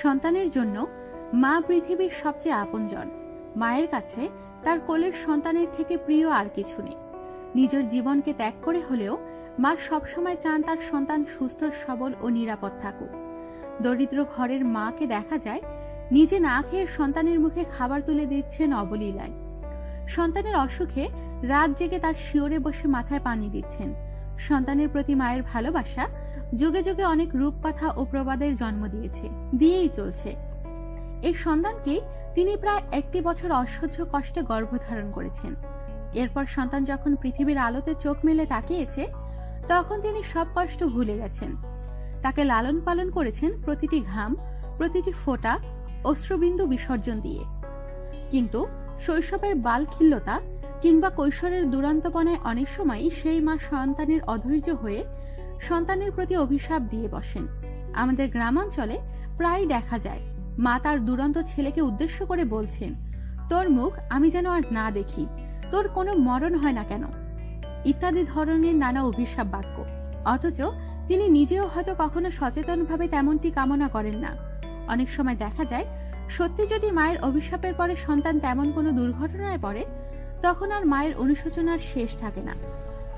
সন্তানের জন্য মা পৃথিবীর সবচেয়ে আপনজন। মায়ের কাছে তার কোলের সন্তানের থেকে প্রিয় আর কিছু নেই। নিজের জীবনকে ত্যাগ করে হলেও মা সবসময় চান তার সন্তান সুস্থ, সবল ও নিরাপদ থাকুক। দরিদ্র ঘরের মাকে দেখা যায়, নিজে না খেয়ে সন্তানের মুখে খাবার তুলে দিচ্ছেন অবলীলায়। সন্তানের অসুখে রাত জেগে তার শিওরে বসে মাথায় পানি দিচ্ছেন। সন্তানের প্রতি মায়ের ভালোবাসা যুগে যুগে অনেক রূপকথা ও প্রবাদের জন্ম দিয়েছে, দিয়েই চলছে। এই সন্তানকে তিনি প্রায় একটি বছর অসহ্য কষ্টে গর্ভধারণ করেছেন। এরপর সন্তান যখন পৃথিবীর আলোতে চোখ মেলে তাকিয়েছে, তখন তিনি সব কষ্ট ভুলে গেছেন। তাকে লালন পালন করেছেন প্রতিটি ঘাম, প্রতিটি ফোঁটা, অশ্রুবিন্দু বিসর্জন দিয়ে। কিন্তু শৈশবের বালখিল্যতা কিংবা কৈশোরের দুরান্তপনায় অনেক সময়ই সেই মা সন্তানের অধৈর্য হয়ে সন্তানের প্রতি অভিশাপ দিয়ে বসেন। আমাদের গ্রামাঞ্চলে প্রায় দেখা যায়, মা তার দুরন্ত ছেলেকে উদ্দেশ্য করে বলছেন, তোর মুখ আমি যেন আর না দেখি, তোর কোনো মরণ হয় না কেন? ইত্যাদি ধরনের নানা অভিশাপ বাক্য। অথচ তিনি নিজেও হয়তো কখনো সচেতনভাবে তেমনটি কামনা করেন না। অনেক সময় দেখা যায়, সত্যি যদি মায়ের অভিশাপের পরে সন্তান তেমন কোনো দুর্ঘটনায় পড়ে, তখন আর মায়ের অনুশোচনার শেষ থাকে না।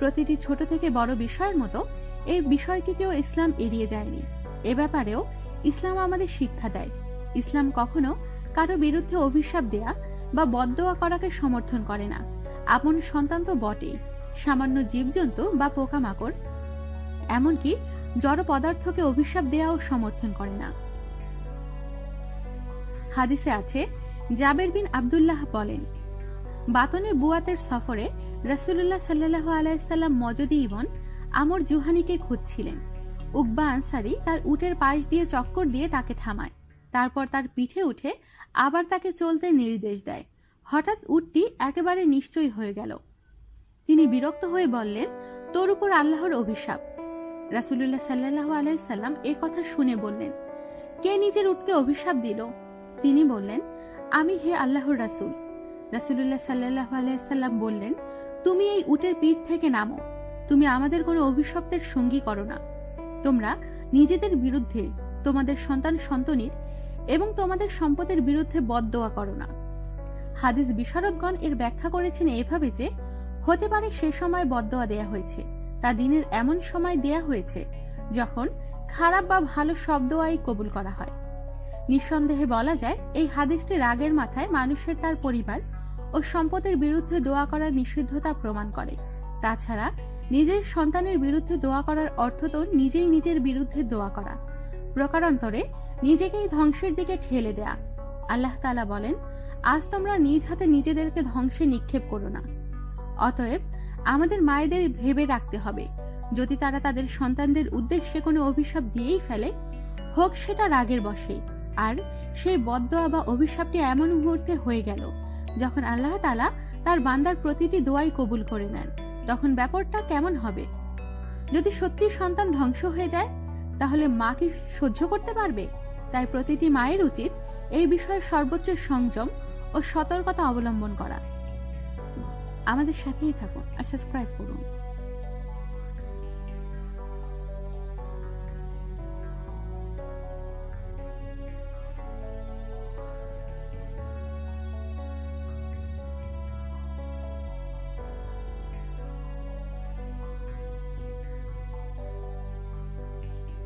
প্রতিটি ছোট থেকে বড় বিষয়ের মতো এই বিষয়টিকেও ইসলাম এড়িয়ে যায়নি। এ ব্যাপারেও ইসলাম আমাদের শিক্ষা দেয়। ইসলাম কখনো কারও বিরুদ্ধে অভিশাপ দেয়া বা বদদোয়া করাকে সমর্থন করে না। আপন সন্তান তো বটেই। সামান্য জীবজন্তু বা পোকামাকড়, এমনকি জড় পদার্থকে অভিশাপ দেয়াও সমর্থন করে না। হাদিসে আছে, জাবের বিন আবদুল্লাহ বলেন বাতনে বুয়াতের সফরে রাসুল্লাহ সাল্লাহ আলাইসাল্লাম মজদি ইবন আমর জুহানিকে খুঁজছিলেন। উকবা আনসারি তার উটের পাশ দিয়ে চক্কর দিয়ে তাকে থামায়। তারপর তার পিঠে উঠে আবার তাকে চলতে নির্দেশ দেয়। হঠাৎ উটটি একেবারে নিশ্চয়ই হয়ে গেল। তিনি বিরক্ত হয়ে বললেন, তোর উপর আল্লাহর অভিশাপ। রাসুল্লাহ সাল্লাহ আলাইসাল্লাম এ কথা শুনে বললেন, কে নিজের উটকে অভিশাপ দিল? তিনি বললেন, আমি হে আল্লাহর রাসুল। রাসুল্লাহ সাল্লাহ আলাইসাল্লাম বললেন, তুমি এই উটের পিঠ থেকে নামো। তুমি আমাদের কোনো অভিশপ্তের সঙ্গী করো না। তোমরা নিজেদের বিরুদ্ধে তোমাদের সন্তান সন্তনির এবং তোমাদের সম্পদের বিরুদ্ধে বদদোয়া করো না। হাদিস বিশারদগণ এর ব্যাখ্যা করেছেন এভাবে যে, হতে পারে সে সময় বদদোয়া দেয়া হয়েছে, তা দিনের এমন সময় দেয়া হয়েছে যখন খারাপ বা ভালো সব দোয়াই কবুল করা হয়। নিঃসন্দেহে বলা যায়, এই হাদিসটি রাগের মাথায় মানুষের তার পরিবার ও সম্পদের বিরুদ্ধে দোয়া করার নিষিদ্ধতা প্রমাণ করে। তাছাড়া, নিজের সন্তানের বিরুদ্ধে দোয়া করার অর্থ তো নিজেই নিজের বিরুদ্ধে দোয়া করা। প্রকারান্তরে, নিজেকেই ধ্বংসের দিকে ঠেলে দেয়া। আল্লাহ তালা বলেন, আজ তোমরা নিজ হাতে নিজেদেরকে ধ্বংসে নিক্ষেপ করো না। অতএব, আমাদের মায়েদের ভেবে রাখতে হবে। যদি তারা তাদের সন্তানদের উদ্দেশ্যে কোনো অভিশাপ দিয়েই ফেলে, হোক সেটা রাগের বসে আর সেই বদদোয়া বা অভিশাপটি এমন মুহূর্তে হয়ে গেল যখন আল্লাহ তালা তার বান্দার প্রতিটি দোয়াই কবুল করে নেন, তখন ব্যাপারটা কেমন হবে? যদি সত্যি সন্তান ধ্বংস হয়ে যায়, তাহলে মা কি সহ্য করতে পারবে? তাই প্রতিটি মায়ের উচিত এই বিষয়ে সর্বোচ্চ সংযম ও সতর্কতা অবলম্বন করা। আমাদের সাথেই থাকুন আর সাবস্ক্রাইব করুন।